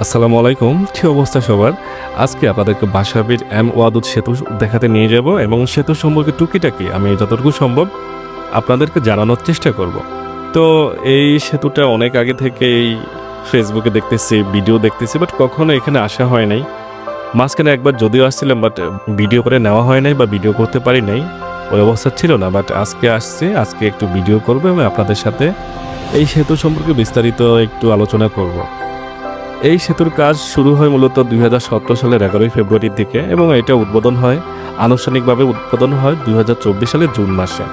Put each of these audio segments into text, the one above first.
আসসালামু আলাইকুম, কি অবস্থা সবার? আজকে আপনাদেরকে বাসাবির এম ওয়াদুদ সেতু দেখাতে নিয়ে যাব এবং সেতু সম্পর্কে টুকিটাকি আমি যতটুকু সম্ভব আপনাদেরকে জানানোর চেষ্টা করব। তো এই সেতুটা অনেক আগে থেকেই ফেসবুকে দেখতেছি, ভিডিও দেখতেছি বাট কখনো এখানে আসা হয় নাই। মাঝখানে একবার যদিও আসছিলাম বাট ভিডিও করে নেওয়া হয় নাই বা ভিডিও করতে পারি নাই, ওই অবস্থা ছিল না বাট আজকে আসছে, আজকে একটু ভিডিও করব এবং আপনাদের সাথে এই সেতু সম্পর্কে বিস্তারিত একটু আলোচনা করব। এই সেতুর কাজ শুরু হয় মূলত দুই হাজার সতেরো সালের এগারোই ফেব্রুয়ারির দিকে এবং এটা উদ্বোধন হয়, আনুষ্ঠানিকভাবে উদ্বোধন হয় দুই হাজার চব্বিশ সালের জুন মাসে।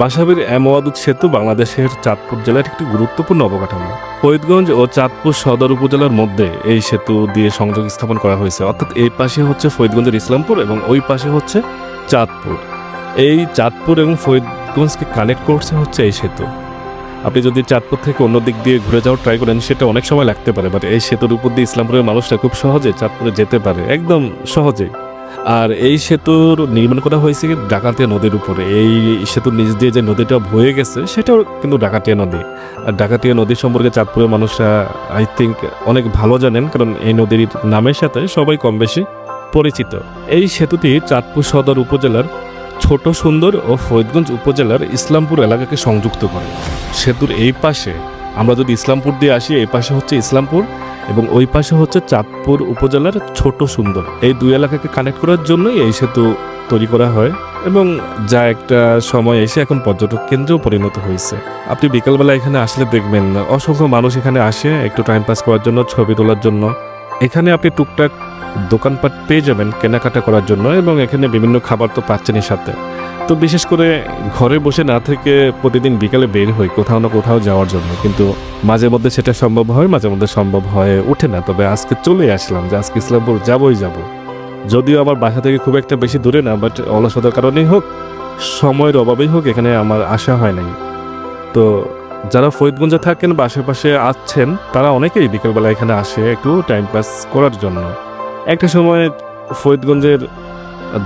বাসাবির এমওয়াদুদ সেতু বাংলাদেশের চাঁদপুর জেলার একটি গুরুত্বপূর্ণ অবকাঠামো। ফরিদগঞ্জ ও চাঁদপুর সদর উপজেলার মধ্যে এই সেতু দিয়ে সংযোগ স্থাপন করা হয়েছে। অর্থাৎ এই পাশে হচ্ছে ফরিদগঞ্জের ইসলামপুর এবং ওই পাশে হচ্ছে চাঁদপুর। এই চাঁদপুর এবং ফরিদগঞ্জকে কানেক্ট করছে হচ্ছে এই সেতু। আপনি যদি চাঁদপুর থেকে অন্য দিক দিয়ে ঘুরে যাওয়ার ট্রাই করেন, সেটা অনেক সময় লাগতে পারে বাট এই সেতুর উপর দিয়ে ইসলামপুরের মানুষরা খুব সহজে চাঁদপুরে যেতে পারে, একদম সহজেই। আর এই সেতুর নির্মাণ করা হয়েছে ডাকাতিয়া নদীর উপরে। এই সেতুর নিচ দিয়ে যে নদীটা বয়ে গেছে, সেটাও কিন্তু ডাকাতিয়া নদী। আর ডাকাতিয়া নদী সম্পর্কে চাঁদপুরের মানুষরা আই থিঙ্ক অনেক ভালো জানেন, কারণ এই নদীর নামের সাথে সবাই কম বেশি পরিচিত। এই সেতুটি চাঁদপুর সদর উপজেলার ছোট সুন্দর ও ফরিদগঞ্জ উপজেলার ইসলামপুর এলাকাকে সংযুক্ত করে। সেতুর এই পাশে আমরা যদি ইসলামপুর দিয়ে আসি, এই পাশে হচ্ছে ইসলামপুর এবং ওই পাশে হচ্ছে চাঁদপুর উপজেলার ছোট সুন্দর। এই দুই এলাকাকে কানেক্ট করার জন্যই এই সেতু তৈরি করা হয় এবং যা একটা সময় এসে এখন পর্যটক কেন্দ্রেও পরিণত হয়েছে। আপনি বিকালবেলা এখানে আসলে দেখবেন, অসংখ্য মানুষ এখানে আসে, একটু টাইম পাস করার জন্য, ছবি তোলার জন্য। এখানে আপনি টুকটাক দোকানপাট পেয়ে যাবেন কেনাকাটা করার জন্য এবং এখানে বিভিন্ন খাবার তো পাচ্ছেনই সাথে। তো বিশেষ করে ঘরে বসে না থেকে প্রতিদিন বিকালে বের হই, কোথাও না কোথাও যাওয়ার জন্য। কিন্তু মাঝে মধ্যে সেটা সম্ভব হয়, মাঝে মধ্যে সম্ভব হয়ে ওঠে না। তবে আজকে চলে আসলাম যে আজকে ইসলামপুর যাবই যাব। যদিও আমার বাসা থেকে খুব একটা বেশি দূরে না বাট অলসতার কারণেই হোক, সময়ের অভাবেই হোক, এখানে আমার আসা হয় নাই। তো যারা ফরিদগঞ্জে থাকেন বা আশেপাশে আসছেন তারা অনেকেই বিকেলবেলা এখানে আসে একটু টাইম পাস করার জন্য। একটা সময় ফরিদগঞ্জের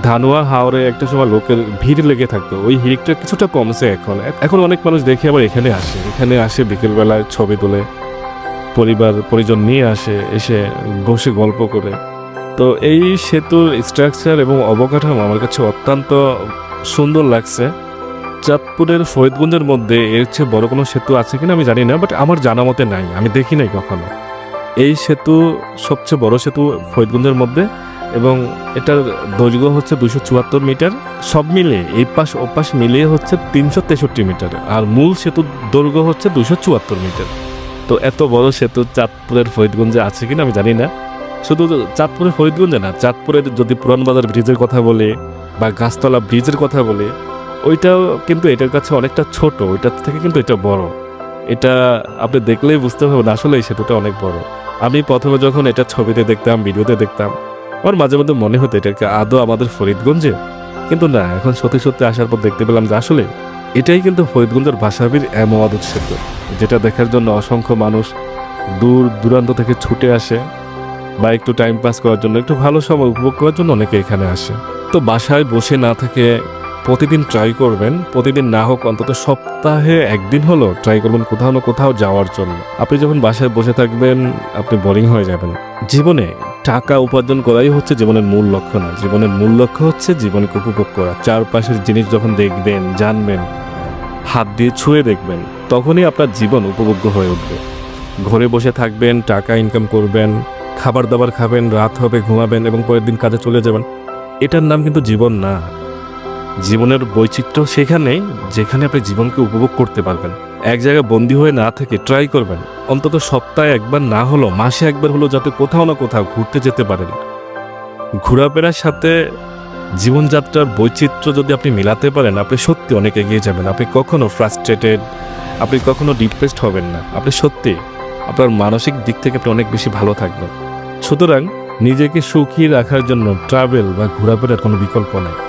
ধানুয়া হাওড়ে একটা সময় লোকের ভিড় লেগে থাকতো। ওই হিড়িকটা কিছুটা কমছে এখন। এখন অনেক মানুষ দেখে আবার এখানে আসে। এখানে আসে বিকেলবেলায় ছবি তোলে, পরিবার, পরিজন নিয়ে আসে, এসে বসে গল্প করে। তো এই সেতুর স্ট্রাকচার এবং অবকাঠামো আমার কাছে অত্যন্ত সুন্দর লাগছে। চাঁদপুরের ফরিদগঞ্জের মধ্যে এর চেয়ে বড় কোনো সেতু আছে কিনা আমি জানি না বাট আমার জানা মতে নাই, আমি দেখি নাই কখনো। এই সেতু সবচেয়ে বড় সেতু ফরিদগঞ্জের মধ্যে এবং এটার দৈর্ঘ্য হচ্ছে দুশো চুয়াত্তর মিটার, সব মিলিয়ে এই পাশ ও পাশ মিলিয়ে হচ্ছে তিনশো তেষট্টি মিটার, আর মূল সেতুর দৈর্ঘ্য হচ্ছে দুশো চুয়াত্তর মিটার। তো এত বড় সেতু চাঁদপুরের ফরিদগঞ্জে আছে কিনা আমি জানি না। শুধু চাঁদপুরের ফরিদগঞ্জে না, চাঁদপুরের যদি পুরানবাজার ব্রিজের কথা বলে বা গাছতলা ব্রিজের কথা বলি ওইটাও কিন্তু এটার কাছে অনেকটা ছোট, ওইটার থেকে কিন্তু এটা বড়। এটা আপনি দেখলেই বুঝতে পারবেন আসলে এই সেতুটা অনেক বড়। আমি প্রথমে যখন এটা ছবিতে দেখতাম, ভিডিওতে দেখতাম, আমার মাঝে মধ্যে মনে হতো এটাকে আদৌ আমাদের ফরিদগঞ্জে? কিন্তু না, এখন সত্যি সত্যি আসার পর দেখতে পেলাম যে আসলে এটাই কিন্তু ফরিদগঞ্জের ভাষাবির এমওয়াদুদ সেতু, যেটা দেখার জন্য অসংখ্য মানুষ দূর দূরান্ত থেকে ছুটে আসে বা একটু টাইম পাস করার জন্য, একটু ভালো সময় উপভোগ করার জন্য অনেকে এখানে আসে। তো বাসায় বসে না থেকে প্রতিদিন ট্রাই করবেন, প্রতিদিন না হোক অন্তত সপ্তাহে একদিন হলো ট্রাই করবেন কোথাও না কোথাও যাওয়ার জন্য। আপনি যখন বাসায় বসে থাকবেন, আপনি বোরিং হয়ে যাবেন। জীবনে টাকা উপার্জন করাই হচ্ছে জীবনের মূল লক্ষ্য না। জীবনের মূল লক্ষ্য হচ্ছে জীবনকে উপভোগ করা। চারপাশের জিনিস যখন দেখবেন, জানবেন, হাত দিয়ে ছুঁয়ে দেখবেন, তখনই আপনার জীবন উপভোগ্য হয়ে উঠবে। ঘরে বসে থাকবেন, টাকা ইনকাম করবেন, খাবার দাবার খাবেন, রাত হবে, ঘুমাবেন এবং পরের দিন কাজে চলে যাবেন। এটার নাম কিন্তু জীবন না। জীবনের বৈচিত্র্য সেখানেই যেখানে আপনি জীবনকে উপভোগ করতে পারবেন। এক জায়গায় বন্দি হয়ে না থেকে ট্রাই করবেন। অন্তত সপ্তাহে একবার না হলো মাসে একবার হলো যাতে কোথাও না কোথাও ঘুরতে যেতে পারেন। ঘোরাফেরার সাথে জীবনযাত্রার বৈচিত্র্য যদি আপনি মিলাতে পারেন, আপনি সত্যি অনেক এগিয়ে যাবেন। আপনি কখনো ফ্রাস্ট্রেটেড আপনি কখনো ডিপ্রেসড হবেন না। আপনি সত্যি আপনার মানসিক দিক থেকে আপনি অনেক বেশি ভালো থাকবেন। সুতরাং নিজেকে সুখী রাখার জন্য ট্রাভেল বা ঘোরাফেরার কোনো বিকল্প নেই।